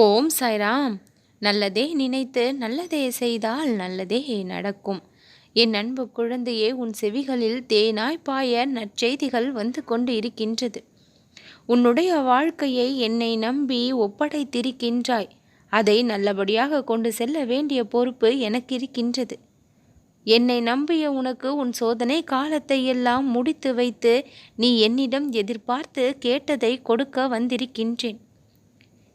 ஓம் சாய்ராம். நல்லதே நினைத்து நல்லதே செய்தால் நல்லதே நடக்கும். என் அன்பு குழந்தையே உன் செவிகளில் தேனாய் பாய நற்செய்திகள் வந்து கொண்டு இருக்கின்றது உன்னுடைய வாழ்க்கையை என்னை நம்பி ஒப்படைத்திருக்கின்றாய். அதை நல்லபடியாக கொண்டு செல்ல வேண்டிய பொறுப்பு எனக்கு இருக்கின்றது என்னை நம்பிய உனக்கு உன் சோதனை காலத்தை எல்லாம் முடித்து வைத்து நீ என்னிடம் எதிர்பார்த்து கேட்டதை கொடுக்க வந்திருக்கின்றேன்.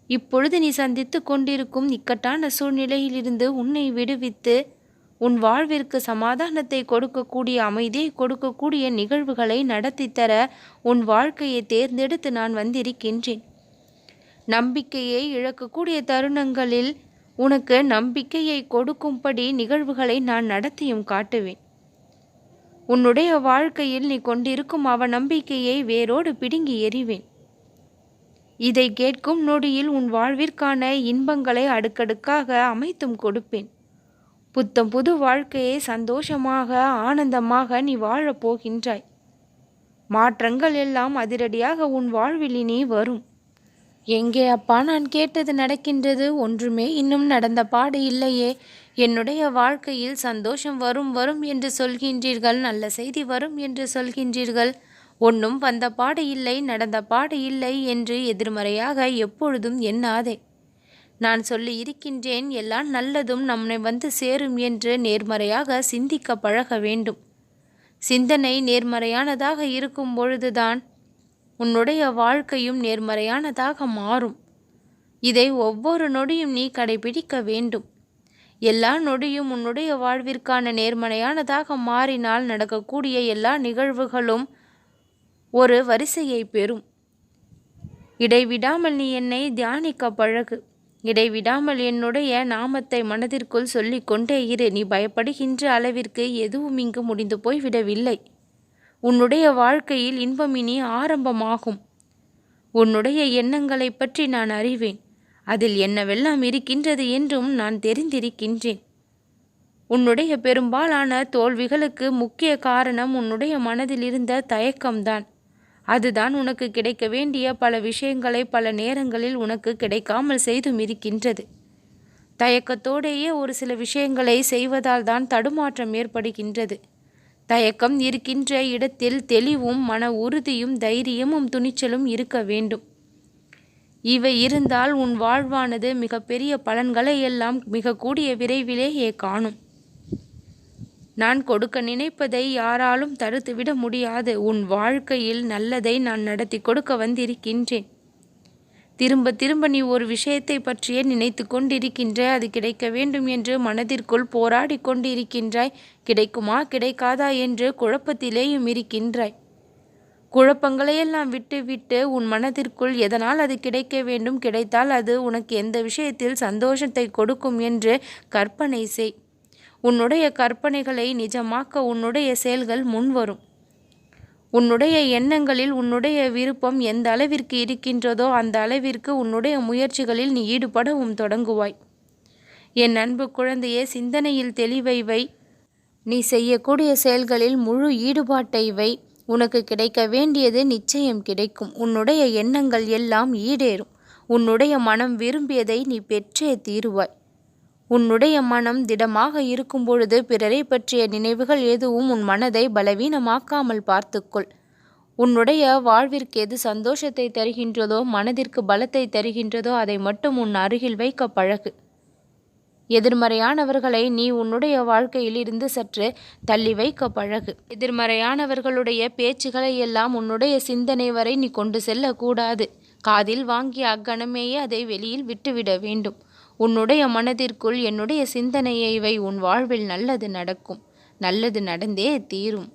இப்பொழுது நீ சந்தித்து கொண்டிருக்கும் இக்கட்டான சூழ்நிலையிலிருந்து உன்னை விடுவித்து உன் வாழ்விற்கு சமாதானத்தை கொடுக்கக்கூடிய அமைதியை கொடுக்கக்கூடிய நிகழ்வுகளை நடத்தித்தர தர உன் வாழ்க்கையை தேர்ந்தெடுத்து நான் வந்திருக்கின்றேன். நம்பிக்கையை இழக்கக்கூடிய தருணங்களில் உனக்கு நம்பிக்கையை கொடுக்கும்படி நிகழ்வுகளை நான் நடத்தியும் காட்டுவேன். உன்னுடைய வாழ்க்கையில் நீ கொண்டிருக்கும் அவ நம்பிக்கையை வேரோடு பிடுங்கி எறிவேன். இதை கேட்கும் நொடியில் உன் வாழ்விற்கான இன்பங்களை அடுக்கடுக்காக அமைத்தும் கொடுப்பேன். புத்தம் புது வாழ்க்கையை சந்தோஷமாக ஆனந்தமாக நீ வாழப் போகின்றாய். மாற்றங்கள் எல்லாம் அதிரடியாக உன் வாழ்வில் இனி வரும். எங்கே அப்பா நான் கேட்டது நடக்கின்றது ஒன்றுமே இன்னும் நடந்த பாடு இல்லையே. என்னுடைய வாழ்க்கையில் சந்தோஷம் வரும் வரும் என்று சொல்கின்றீர்கள் நல்ல செய்தி வரும் என்று சொல்கின்றீர்கள். ஒன்றும் வந்த பாடு இல்லை நடந்த பாடு இல்லை என்று எதிர்மறையாக எப்பொழுதும் எண்ணாதே. நான் சொல்லி இருக்கின்றேன் எல்லாம் நல்லதும் நம்மை வந்து சேரும் என்று நேர்மறையாக சிந்திக்க பழக வேண்டும். சிந்தனை நேர்மறையானதாக இருக்கும் பொழுதுதான் உன்னுடைய வாழ்க்கையும் நேர்மறையானதாக மாறும். இதை ஒவ்வொரு நொடியும் நீ கடைபிடிக்க வேண்டும். எல்லா நொடியும் உன்னுடைய வாழ்விற்கான நேர்மறையானதாக மாறினால் நடக்கக்கூடிய எல்லா நிகழ்வுகளும் ஒரு வரிசையை பெறும். இடைவிடாமல் நீ என்னை தியானிக்க பழகு. இடைவிடாமல் என்னுடைய நாமத்தை மனதிற்குள் சொல்லிக் கொண்டே இரு. நீ பயப்படுகின்ற அளவிற்கு எதுவும் இங்கு முடிந்து போய்விடவில்லை உன்னுடைய வாழ்க்கையில் இன்பம் இனி ஆரம்பமாகும். உன்னுடைய எண்ணங்களை பற்றி நான் அறிவேன். அதில் என்னவெல்லாம் இருக்கின்றது என்றும் நான் தெரிந்திருக்கின்றேன். உன்னுடைய பெரும்பாலான தோல்விகளுக்கு முக்கிய காரணம் உன்னுடைய மனதில் இருந்த தயக்கம்தான். அதுதான் உனக்கு கிடைக்க வேண்டிய பல விஷயங்களை பல நேரங்களில் உனக்கு கிடைக்காமல் செய்தும் இருக்கின்றது தயக்கத்தோடேயே ஒரு சில விஷயங்களை செய்வதால் தான் தடுமாற்றம் ஏற்படுகின்றது. தயக்கம் இருக்கின்ற இடத்தில் தெளிவும் மன உறுதியும் தைரியமும் துணிச்சலும் இருக்க வேண்டும். இவை இருந்தால் உன் வாழ்வானது மிகப்பெரிய பலன்களை எல்லாம் மிக கூடிய விரைவிலேயே காணும். நான் கொடுக்க நினைப்பதை யாராலும் தடுத்துவிட முடியாது. உன் வாழ்க்கையில் நல்லதை நான் நடத்தி கொடுக்க வந்திருக்கின்றேன். திரும்ப திரும்ப நீ ஒரு விஷயத்தை பற்றியே நினைத்து கொண்டிருக்கின்ற அது கிடைக்க வேண்டும் என்று மனதிற்குள் போராடி கொண்டிருக்கின்றாய். கிடைக்குமா கிடைக்காதா என்று குழப்பத்திலேயும் இருக்கின்றாய். குழப்பங்களையெல்லாம் விட்டுவிட்டு உன் மனதிற்குள் எதனால் அது கிடைக்க வேண்டும் கிடைத்தால் அது உனக்கு எந்த விஷயத்தில் சந்தோஷத்தை கொடுக்கும் என்று கற்பனை செய். உன்னுடைய கற்பனைகளை நிஜமாக்க உன்னுடைய செயல்கள் முன்வரும். உன்னுடைய எண்ணங்களில் உன்னுடைய விருப்பம் எந்த அளவிற்கு இருக்கின்றதோ அந்த அளவிற்கு உன்னுடைய முயற்சிகளில் நீ ஈடுபடவும் தொடங்குவாய். என் அன்பு குழந்தையே சிந்தனையில் தெளிவை வை. நீ செய்யக்கூடிய செயல்களில் முழு ஈடுபாட்டை வை. உனக்கு கிடைக்க வேண்டியது நிச்சயம் கிடைக்கும். உன்னுடைய எண்ணங்கள் எல்லாம் ஈடேறும். உன்னுடைய மனம் விரும்பியதை நீ பெற்றே தீருவாய். உன்னுடைய மனம் திடமாக இருக்கும் பொழுது பிறரை பற்றிய நினைவுகள் எதுவும் உன் மனதை பலவீனமாக்காமல் பார்த்துக்கொள். உன்னுடைய வாழ்விற்கு எது சந்தோஷத்தை தருகின்றதோ மனதிற்கு பலத்தை தருகின்றதோ அதை மட்டும் உன் அருகில் வைக்க பழகு. எதிர்மறையானவர்களை நீ உன்னுடைய வாழ்க்கையில் இருந்து சற்று தள்ளி வைக்க பழகு. எதிர்மறையானவர்களுடைய பேச்சுகளை எல்லாம் உன்னுடைய சிந்தனை வரை நீ கொண்டு செல்லக்கூடாது. காதில் வாங்கிய அக்கணமேயே அதை வெளியில் விட்டுவிட வேண்டும். உன்னுடைய மனதிற்குள் என்னுடைய சிந்தனையை வை உன் வாழ்வில் நல்லது நடக்கும். நல்லது நடந்தே தீரும்.